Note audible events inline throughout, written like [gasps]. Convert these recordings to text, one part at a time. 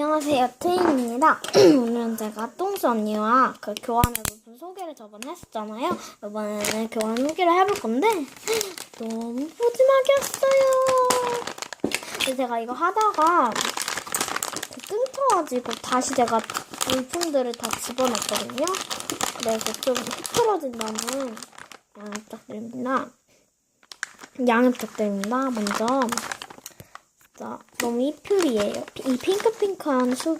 안녕하세요, 트윈입니다. [clears throat] 오늘은 제가 똥스 언니와 그 교환의 부분 소개를 저번에 했었잖아요. 이번에는 교환 소개를 해볼 건데 [clears throat] 너무 푸짐하게 왔어요. 근데 제가 이거 하다가 끊겨가지고 다시 제가 물품들을 다 집어넣었거든요. 그래서 좀 흐트러진 점은 양해 부탁드립니다. 양해 부탁드립니다. 먼저 진짜 너무 이플이에요. 이 핑크핑크한 수,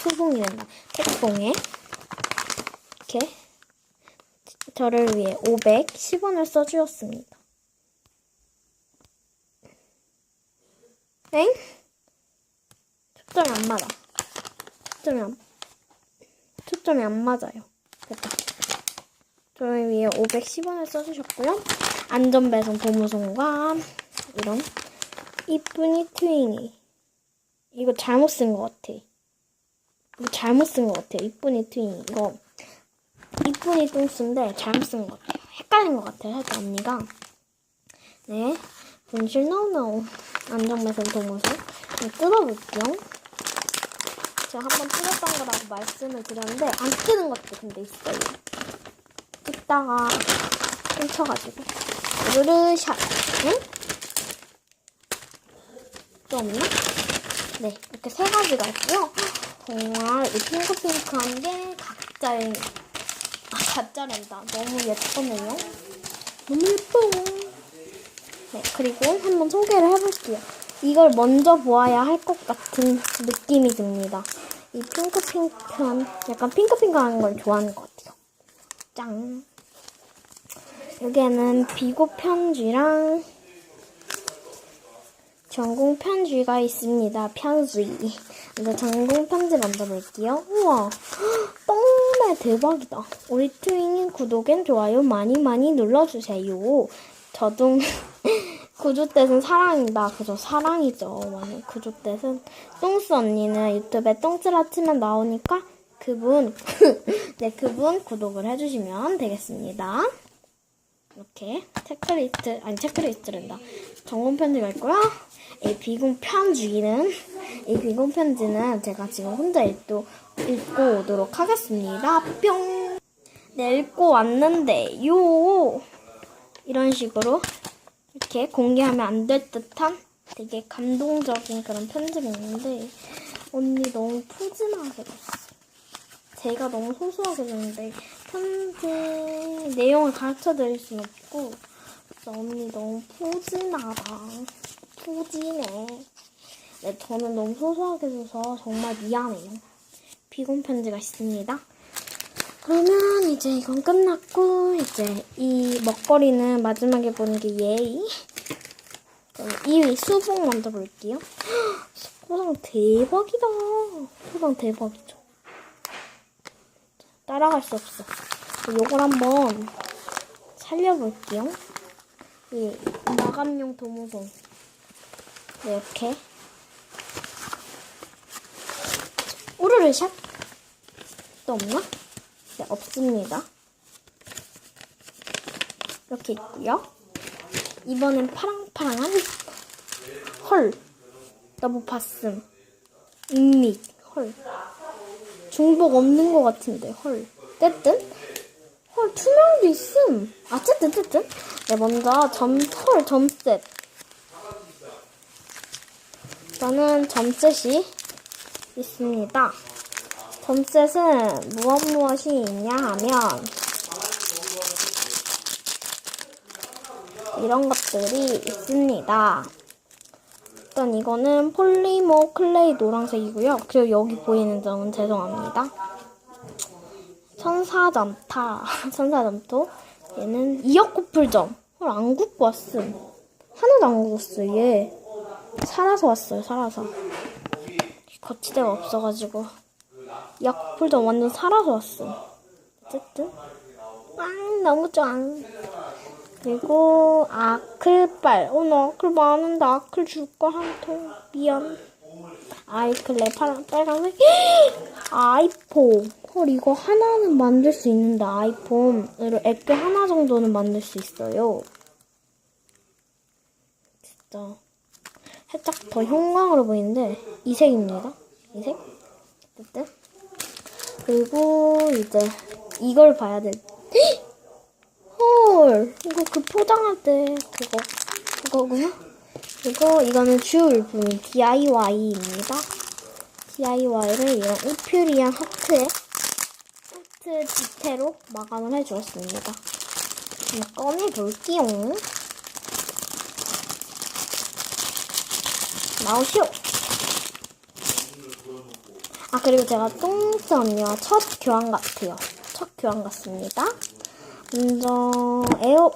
수봉이란다. 택봉에 이렇게 저를 위해 510원을 써주었습니다. 엥? 초점이 안 맞아. 초점이 안, 초점이 안 맞아요. 됐다. 저를 위해 510원을 써주셨고요. 안전배송 보무송과 이런 이쁜이 트윙이. 이거 잘못 쓴 것 같아. 이거 잘못 쓴 것 같아. 이쁜이 트윙. 이거 이쁜이 똥스인데 잘못 쓴 것 같아요. 헷갈린 것 같아요. 살짝 언니가. 네. 분실 노노. 안정매선 동호수. 뜯어볼게요. 제가 한번 뜯었던 거라고 말씀을 드렸는데 안 뜯는 것도 근데 있어요. 뜯다가 훔쳐가지고. 르르샷. 응? 또 없나? 네, 이렇게 세 가지가 있고요. 정말 이 핑크핑크한 게 각자의 아 가짜랜다. 너무 예쁘네요. 너무 예뻐요. 네, 그리고 한번 소개를 해볼게요. 이걸 먼저 보아야 할 것 같은 느낌이 듭니다. 이 핑크핑크한, 약간 핑크핑크한 걸 좋아하는 것 같아요. 짱. 여기에는 비고 편지랑 전공 편지가 있습니다. 편지. 먼저 전공 편지 먼저 볼게요. 우와, 정말 대박이다. 우리 트윙인 구독엔 좋아요 많이 많이 눌러주세요. 저도 [laughs] 구조뜻은 사랑이다. 그죠? 사랑이죠. 많이 구조뜻은 똥스 언니는 유튜브에 똥스라 치면 나오니까 그분 [laughs] 네 그분 구독을 해주시면 되겠습니다. 이렇게 체크리스트 아니 체크리스트랜다 점검 편지가 있고요. 이 비공 편지는 이 비공 편지는 제가 지금 혼자 읽도, 읽고 오도록 하겠습니다. 뿅. 네 읽고 왔는데 요. 이런 식으로 이렇게 공개하면 안 될 듯한 되게 감동적인 그런 편지가 있는데 언니 너무 푸짐하게 줬어. 제가 너무 소소하게 줬는데 편지 내용을 가르쳐 드릴 순 없고 언니 너무 푸짐하다. 푸짐해. 네, 저는 너무 소소하게 줘서 정말 미안해요. 비공 편지가 있습니다. 그러면 이제 이건 끝났고 이제 이 먹거리는 마지막에 보는 게 예의. 그럼 2위 수봉 먼저 볼게요. 포장 대박이다. 포장 대박이죠. 따라갈 수 없어. 요걸 한번 살려볼게요. 이 마감용 도무송. 네, 이렇게. 우르르 샷. 또 없나? 네, 없습니다. 이렇게 있고요. 이번엔 파랑파랑한 헐. 너무 봤음. 인믹. 헐. 중복 없는 것 같은데 헐. 어쨌든 헐 투명도 있음. 어쨌든 어쨌든. 네 먼저 점 헐 점셋. 저는 점셋이 있습니다. 점셋은 무엇 무엇이 있냐 하면 이런 것들이 있습니다. 일단 이거는 폴리머 클레이 노란색이고요. 그리고 여기 보이는 점은 죄송합니다. 천사점타, [laughs] 천사점토. 얘는 이어코풀점. 헐, 안 굽고 왔음. 하나도 안 굽었어, 얘. 살아서 왔어요, 살아서. 거치대가 없어가지고. 이어코풀점 완전 살아서 왔음. 어쨌든. 꽝, 너무 짱. 그리고 아클빨. 어, 나 아클 많은데 아클 줄까 한 통. 미안. 아이클레 파란 빨간색. [gasps] 아이폰. 헐 이거 하나는 만들 수 있는데 아이폰으로 액괴 하나 정도는 만들 수 있어요. 진짜 살짝 더 형광으로 보이는데 이 색입니다. 이 색? 어쨌든. 그리고 이제 이걸 봐야 돼. 헐, 이거 그 포장할 때 그거 그거구나. 그리고 이거는 주울품인 DIY입니다. DIY를 이런 이퓨리안 하트에 하트 디테로 마감을 해주었습니다. 한번 꺼내볼게요. 나오시오. 아 그리고 제가 언니와 첫 교환 같아요. 첫 교환 같습니다. 먼저 에어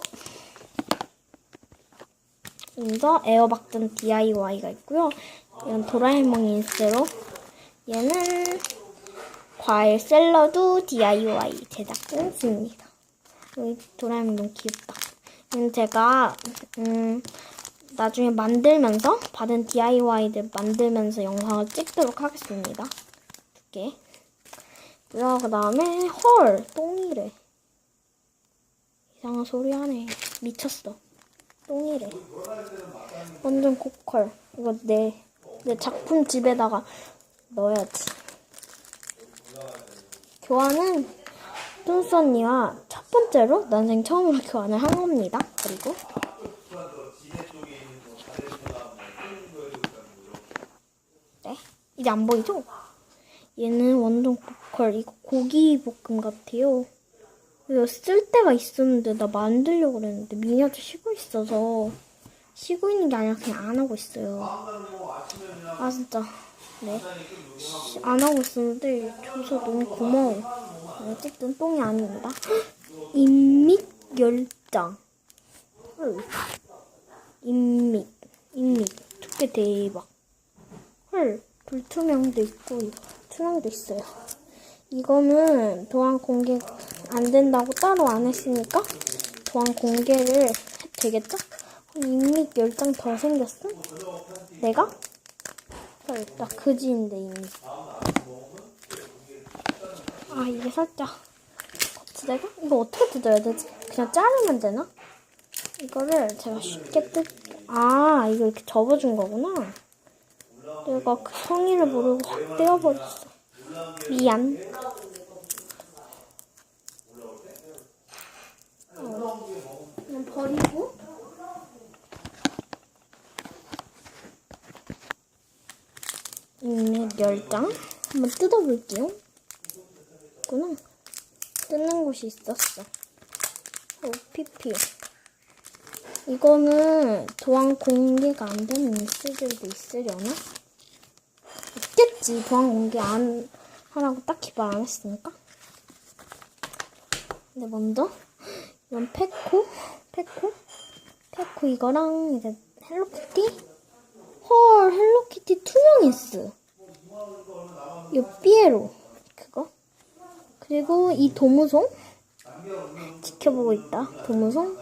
먼저 에어박든 DIY가 있고요. 이건 도라에몽 인스로 얘는 과일 샐러드 DIY 제작진입니다. 여기 도라에몽 너무 귀엽다. 얘는 제가 음 나중에 만들면서 받은 DIY들 만들면서 영상을 찍도록 하겠습니다. 두 개. 그리고 그 다음에 헐 똥이래. 이상한 소리 하네. 미쳤어. 똥이래. 완전 고컬. 이거 내, 내 작품 집에다가 넣어야지. 교환은 뚱스 언니와 첫 번째로 난생 처음으로 교환을 한 겁니다. 그리고 네. 이제 안 보이죠? 얘는 완전 고컬. 이거 고기 볶음 같아요. 이거 쓸 데가 있었는데 나 만들려고 그랬는데 미니어처 쉬고 있어서 쉬고 있는 게 아니라 그냥 안 하고 있어요. 아 진짜 네. 쉬- 안 하고 있었는데 줘서 너무 고마워. 어쨌든 똥이 아닙니다. [gasps] 인믹 열장. 헐. 인믹 인믹 두께 대박. 헐 불투명도 있고 투명도 있어요. 이거는 도안 공개 안 된다고 따로 안 했으니까 도안 공개를 해도 되겠죠? 이미 10장 더 생겼어? 내가? 헐, 나 그지인데 이미. 아 이게 살짝 거치대가? 이거 어떻게 뜯어야 되지? 그냥 자르면 되나? 이거를 제가 쉽게 뜯... 아 이거 이렇게 접어준 거구나. 내가 그 성의를 모르고 확 떼어버렸어. 미안. 어, 그냥 버리고. 음, 열장 한번 뜯어볼게요. 있구나. 뜯는 곳이 있었어. OPP. 이거는 도안 공개가 안 되는 인스들도 있으려나? 있겠지. 도안 공개 안 하라고 딱히 말 안 했으니까. 근데 먼저 이건 페코, 페코, 페코 이거랑 이제 헬로키티. 헐, 헬로키티 투명했어. 이 삐에로 그거. 그리고 이 도무송 지켜보고 있다. 도무송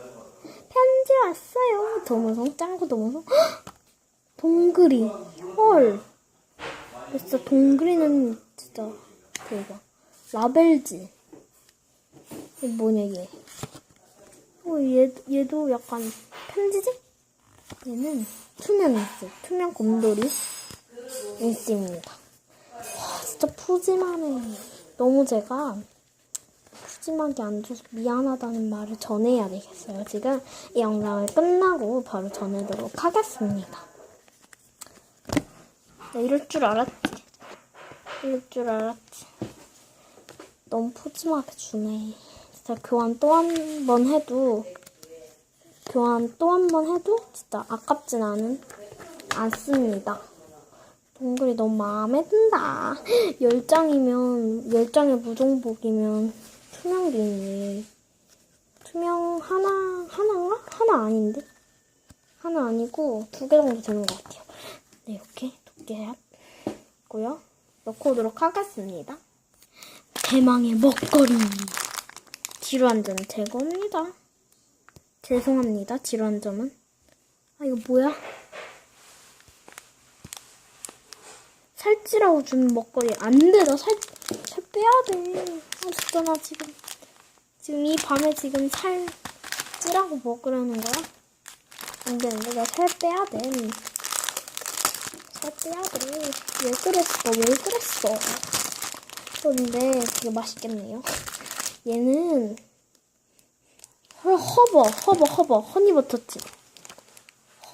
편지 왔어요. 도무송 짱구 도무송. 헉! 동그리. 헐. 진짜 동그리는 진짜 대박. 라벨지. 뭐냐 얘. 어, 얘 얘도 약간 편지지? 얘는 투명 인스, 투명 곰돌이 인스입니다. 와, 진짜 푸짐하네. 너무 제가 푸짐하게 안 줘서 미안하다는 말을 전해야 되겠어요. 지금 이 영상을 끝나고 바로 전해도록 하겠습니다. 나 이럴 줄 알았지. 이럴 줄 알았지. 너무 푸짐하게 주네. 진짜 교환 또 한 번 해도 교환 또 한 번 해도 진짜 아깝진 않은 않습니다. 동글이 너무 마음에 든다. [gasps] 열 장이면 열 장의 무종복이면 투명도 있네. 투명 하나 하나인가? 하나 아닌데? 하나 아니고 두 개 정도 되는 것 같아요. 네 이렇게 했고요. 넣고 오도록 하겠습니다. 대망의 먹거리. 지루한 점 제거입니다. 죄송합니다. 지루한 점은. 아 이거 뭐야? 살찌라고 준 먹거리 안 돼. 나 살, 살 빼야 돼. 아 진짜 나 지금 지금 이 밤에 지금 살 찌라고 먹으려는 거야? 안 되는데 나 살 빼야 돼. 돼. 왜 그랬어? 왜 그랬어? 그런데 되게 맛있겠네요. 얘는 허- 허버, 허버, 허버, 허니버터칩.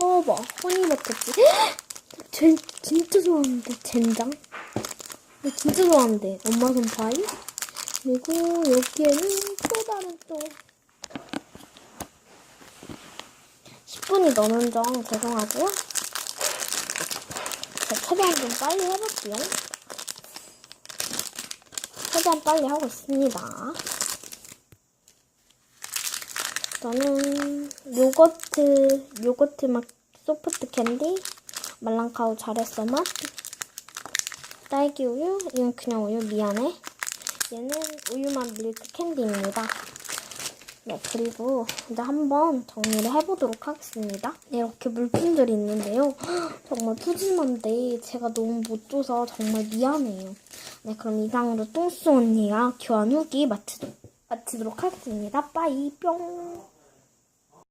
허버, 허니버터칩. 쟤 진짜 좋아하는데, 젠장. 근데 진짜 좋아하는데, 엄마 손 파이? 그리고 여기에는 또 다른 또 10분이 넘은 점 죄송하고요. 자, 최대한 좀 빨리 해볼게요. 최대한 빨리 하고 있습니다. 저는 요거트, 요거트 맛 소프트 캔디, 말랑카우 잘했어 맛, 딸기 우유, 이건 그냥 우유 미안해. 얘는 우유맛 밀크 캔디입니다. 네, 그리고 이제 한번 정리를 해보도록 하겠습니다. 네, 이렇게 물품들이 있는데요. [gasps] 정말 푸짐한데 제가 너무 못 줘서 정말 미안해요. 네, 그럼 이상으로 똥수 언니와 교환 후기 마치도록 하겠습니다. 빠이 뿅!